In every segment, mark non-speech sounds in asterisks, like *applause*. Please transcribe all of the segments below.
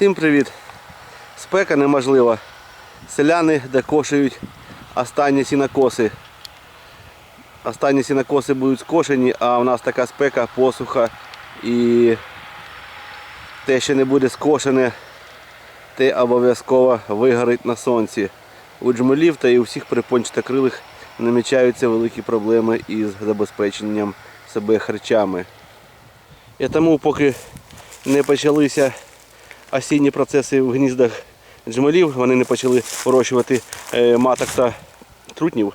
Всім привіт! Спека неможлива. Селяни докошують останні сінокоси. Останні сінокоси будуть скошені, а у нас така спека, посуха і те, що не буде скошене, те обов'язково вигорить на сонці. У джмелів та і у всіх припончатокрилих намічаються великі проблеми із забезпеченням себе харчами. І тому поки не почалися осінні процеси в гніздах джмелів, вони не почали вирощувати е, маток та трутнів.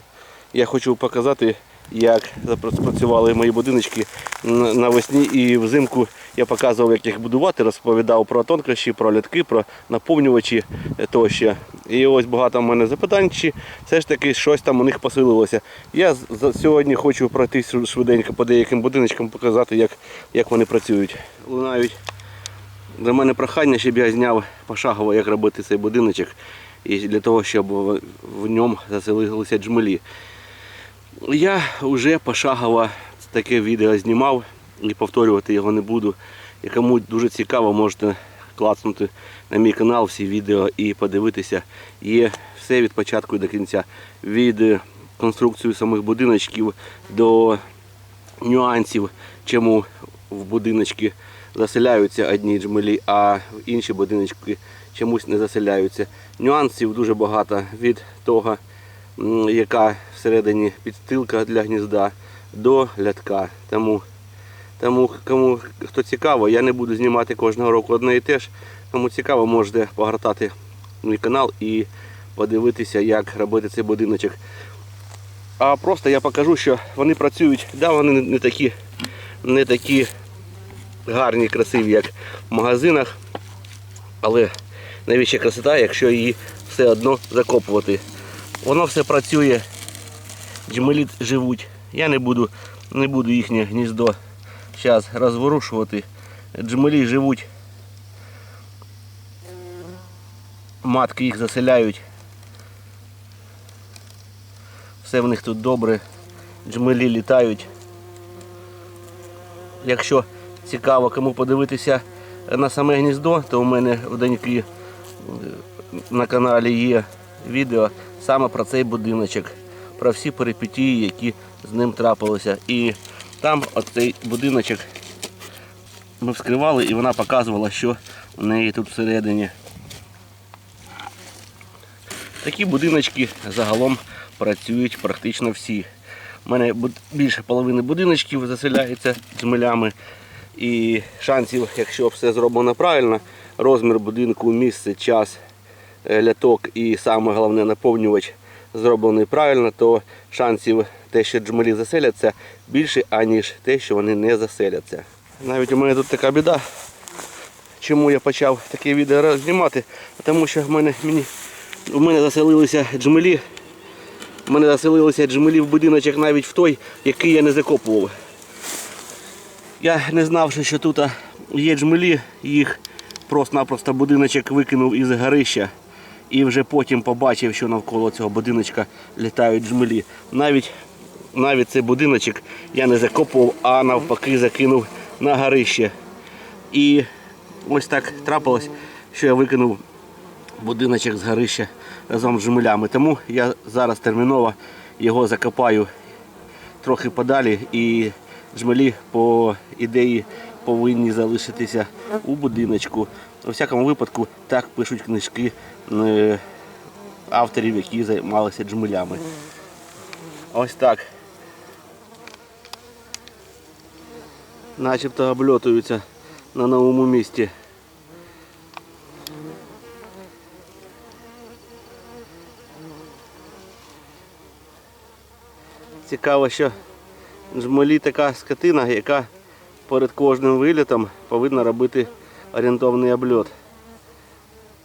Я хочу показати, як запрацювали мої будиночки навесні і взимку. Я показував, як їх будувати, розповідав про тонкощі, про лятки, про наповнювачі е, тощо. І ось багато в мене запитань, чи все ж таки щось там у них посилилося. Я сьогодні хочу пройтись швиденько по деяким будиночкам, показати, як, як вони працюють. Лунають до мене прохання, щоб я зняв пошагово, як робити цей будиночок, і для того, щоб в- ньому заселилися джмелі. Я вже пошагово таке відео знімав і повторювати його не буду. І кому дуже цікаво, можете клацнути на мій канал всі відео і подивитися. Є все від початку до кінця. Від е, конструкції самих будиночків до нюансів, чому в будиночки заселяються одні джмелі, а інші будиночки чомусь не заселяються. Нюансів дуже багато від того, яка всередині підстилка для гнізда до лятка. Тому, тому кому хто цікаво, я не буду знімати кожного року одне і те ж. Кому цікаво, можете погортати мій канал і подивитися, як робити цей будиночок. А просто я покажу, що вони працюють, да, вони не такі, не такі гарні, красиві, як в магазинах. Але навіщо красота, якщо її все одно закопувати. Воно все працює, джмелі живуть. Я не буду, не буду їхнє гніздо зараз розворушувати. Джмелі живуть. Матки їх заселяють. Все в них тут добре. Джмелі літають. Якщо цікаво кому подивитися на саме гніздо, то у мене в доньки е, на каналі є відео саме про цей будиночок, про всі перипетії, які з ним трапилися. І там оцей будиночок ми вскривали і вона показувала, що у неї тут всередині. Такі будиночки загалом працюють практично всі. У мене більше половини будиночків заселяється джмелями. І шансів, якщо все зроблено правильно, розмір будинку, місце, час, е, ляток і саме головне наповнювач зроблений правильно, то шансів те, що джмелі заселяться, більше, аніж те, що вони не заселяться. Навіть у мене тут така біда. Чому я почав таке відео знімати? Тому що в мене, мені, у мене заселилися джмелі. У мене заселилися джмелі в будиночок навіть в той, який я не закопував. Я не знав, що- тут є джмелі, їх просто-напросто будиночок викинув із горища. І вже потім побачив, що навколо цього будиночка літають джмелі. Навіть, навіть цей будиночок я не закопував, а навпаки закинув на горище. І ось так трапилось, що я викинув будиночок з горища разом з жмелями. Тому я зараз терміново його закопаю трохи подалі і жмелі по ідеї повинні залишитися у будиночку. У всякому випадку так пишуть книжки е, авторів, які займалися джмелями. Ось так. Начебто обльотуються на новому місці. Цікаво, що жмолі така скотина, яка перед кожним вилітом повинна робити орієнтовний обльот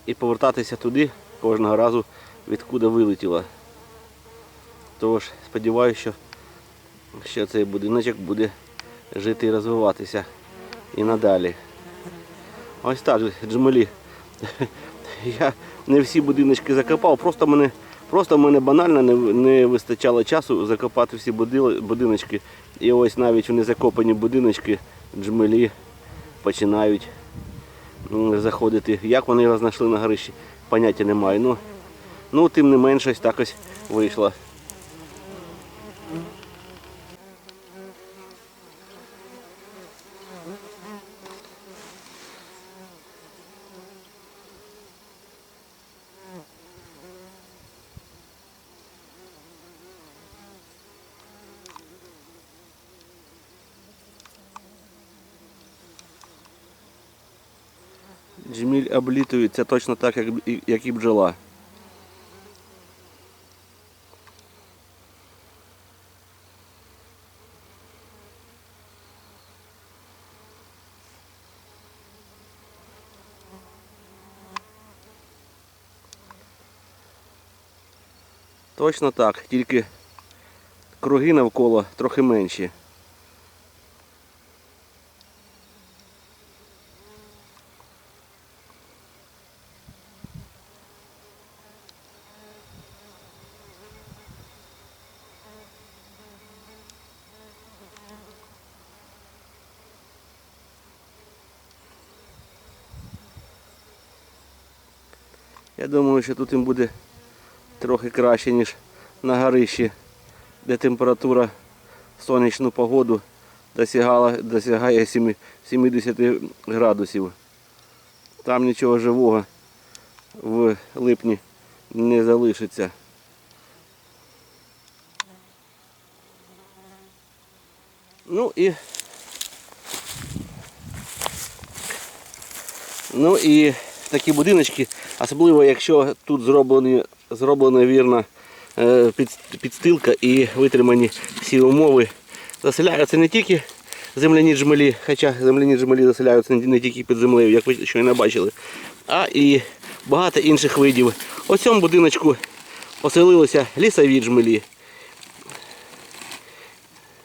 і повертатися туди кожного разу, відкуди вилетіла. Тож сподіваюся, що, що цей будиночок буде жити і розвиватися і надалі. Ось так, джмелі. *laughs* Я не всі будиночки закопав, просто мене, просто в мене банально не, не вистачало часу закопати всі будиночки. І ось навіть у незакопані будиночки джмелі починають заходити. Як вони його знайшли на горищі, поняття немає. Ну, ну тим не менше, ось так ось вийшло. Джміль облітується точно так, як, як і бджола. Точно так, тільки круги навколо трохи менші. Я думаю, що тут їм буде трохи краще, ніж на горищі, де температура в сонячну погоду досягала, досягає сімі- 70 градусів. Там нічого живого в липні не залишиться. Ну і Ну і такі будиночки, особливо якщо тут зроблені, зроблена вірна е, під, підстилка і витримані всі умови, заселяються не тільки земляні джмелі, хоча земляні джмелі заселяються не, тільки під землею, як ви щойно бачили, а і багато інших видів. У цьому будиночку оселилися лісові джмелі.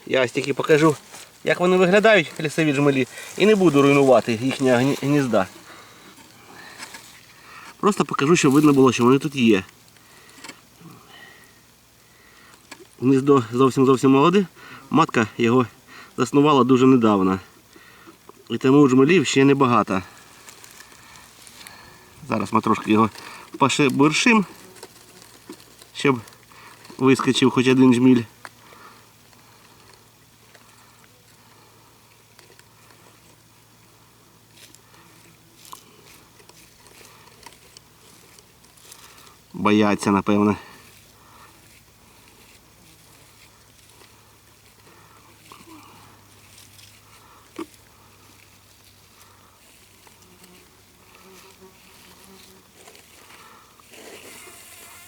Я ось тільки покажу, як вони виглядають, лісові джмелі, і не буду руйнувати їхнє гнізда. Просто покажу, щоб видно було, що вони тут є. Гніздо зовсім зовсім молоде. Матка його заснувала дуже недавно. І тому джмелів ще небагато. Зараз ми трошки його пошебуршим, щоб вискочив хоч один джміль. Бояться, напевно.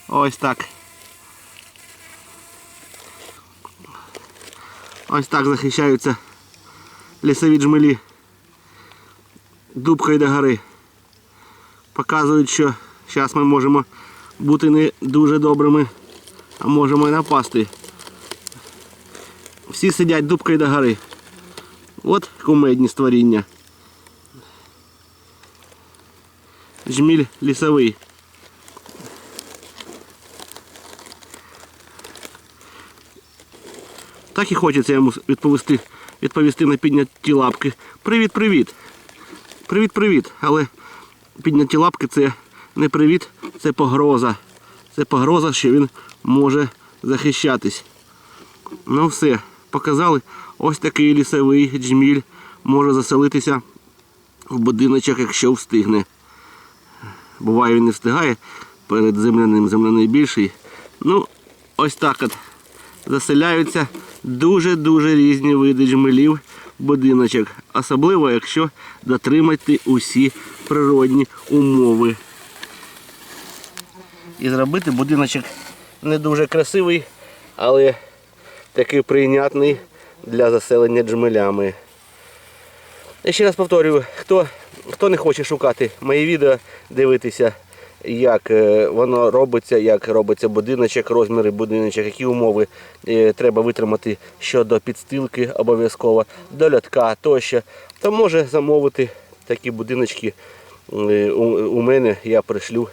Ось так. Ось так захищаються лісові джмелі дубкою до гори. Показують, що зараз ми можемо бути не дуже добрими, а можемо і напасти. Всі сидять дубкою до гори. От кумедні створіння. Жміль лісовий. Так і хочеться йому відповісти, відповісти на підняті лапки. Привіт, привіт. Привіт, привіт. Але підняті лапки це не привіт, це погроза. Це погроза, що він може захищатись. Ну все, показали. Ось такий лісовий джміль може заселитися в будиночок, якщо встигне. Буває, він не встигає перед земляним, земляний більший. Ну, ось так от заселяються дуже-дуже різні види джмелів в будиночок. Особливо, якщо дотримати усі природні умови. І зробити будиночок не дуже красивий, але такий прийнятний для заселення джмелями. Я ще раз повторюю, хто, хто не хоче шукати мої відео, дивитися, як е, воно робиться, як робиться будиночок, розміри будиночок, які умови е, треба витримати щодо підстилки обов'язково, до льотка тощо, то може замовити такі будиночки е, у мене. Я пришлю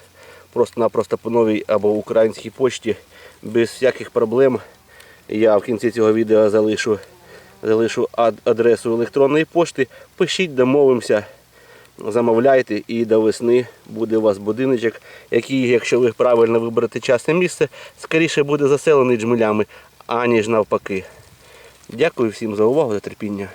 просто-напросто по новій або українській почті без всяких проблем. Я в кінці цього відео залишу, залишу адресу електронної пошти. Пишіть, домовимося. замовляйте і до весни буде у вас будиночок, який, якщо ви правильно виберете часне місце, скоріше буде заселений джмелями, аніж навпаки. Дякую всім за увагу та терпіння.